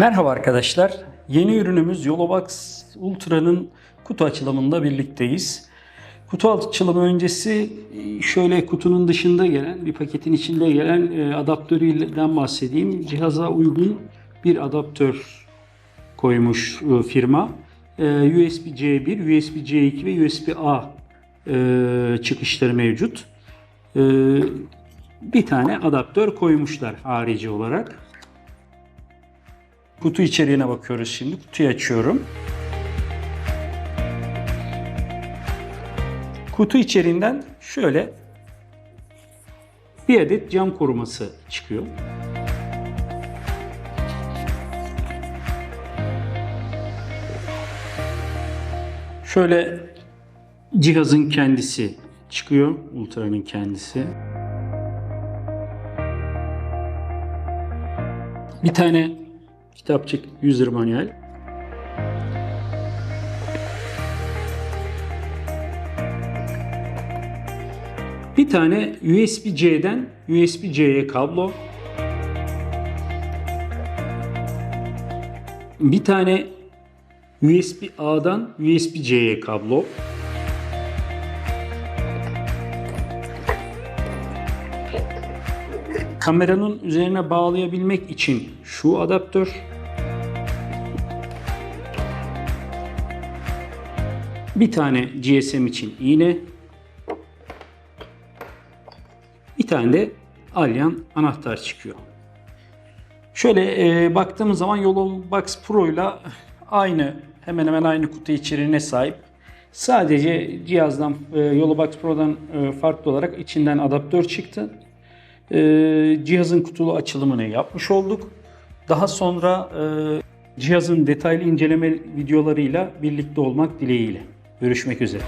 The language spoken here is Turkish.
Merhaba arkadaşlar. Yeni ürünümüz Yolobox Ultra'nın kutu açılımında birlikteyiz. Kutu açılımı öncesi e, şöyle kutunun dışında gelen bir paketin içinde gelen e, adaptöründen bahsedeyim. Cihaza uygun bir adaptör koymuş e, firma. USB C1, USB C2 ve USB A çıkışları mevcut. Bir tane adaptör koymuşlar harici olarak. Kutu içeriğine bakıyoruz şimdi. Kutuyu açıyorum. Kutu içeriğinden şöyle bir adet cam koruması çıkıyor. Şöyle cihazın kendisi çıkıyor. Ultra'nın kendisi. Bir tane kitapçık user manual. Bir tane USB-C'den USB-C'ye kablo. Bir tane USB-A'dan USB-C'ye kablo. Kameranın üzerine bağlayabilmek için şu adaptör. Bir tane GSM için iğne. Bir tane de Alyan anahtar çıkıyor. Şöyle e, baktığımız zaman Yolobox Pro ile aynı hemen hemen aynı kutu içeriğine sahip. Sadece cihazdan e, Yolobox Pro'dan e, farklı olarak içinden adaptör çıktı. E, cihazın kutulu açılımını yapmış olduk. Daha sonra e, cihazın detaylı inceleme videolarıyla birlikte olmak dileğiyle. Görüşmek üzere.